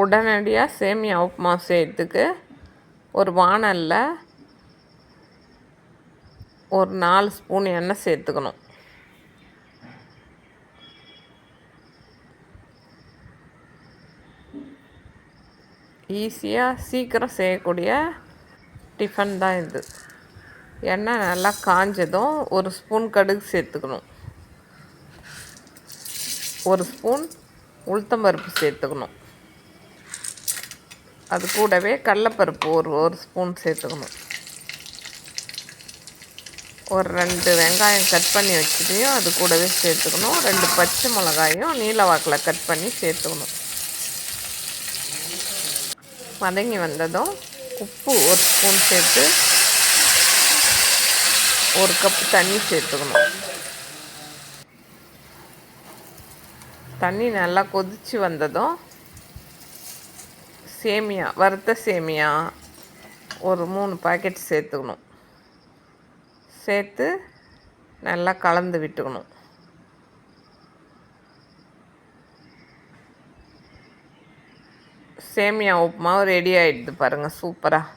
உடனடியாக சேமியா உப்புமா செய்யறதுக்கு ஒரு வானலில் ஒரு நாலு ஸ்பூன் எண்ணெய் சேர்த்துக்கணும். ஈஸியாக சீக்கிரம் செய்யக்கூடிய டிஃபன் தான் இது. எண்ணெய் நல்லா காஞ்சதும் ஒரு ஸ்பூன் கடுகு சேர்த்துக்கணும். ஒரு ஸ்பூன் உளுத்தம்பருப்பு சேர்த்துக்கணும். அது கூடவே கடலப்பருப்பு ஒரு ஒரு ஸ்பூன் சேர்த்துக்கணும். ஒரு ரெண்டு வெங்காயம் கட் பண்ணி வச்சுட்டையும் அது கூடவே சேர்த்துக்கணும். ரெண்டு பச்சை மிளகாயும் நீல வாக்கில் கட் பண்ணி சேர்த்துக்கணும். வதங்கி வந்ததும் உப்பு ஒரு ஸ்பூன் சேர்த்து ஒரு கப்பு தண்ணி சேர்த்துக்கணும். தண்ணி நல்லா கொதித்து வந்ததும் சேமியா வறுத்த சேமியா ஒரு மூணு பாக்கெட் சேர்த்துக்கணும். சேர்த்து நல்லா கலந்து விட்டுக்கணும். சேமியா உப்புமாவும் ரெடி ஆகிடுது பாருங்கள் சூப்பராக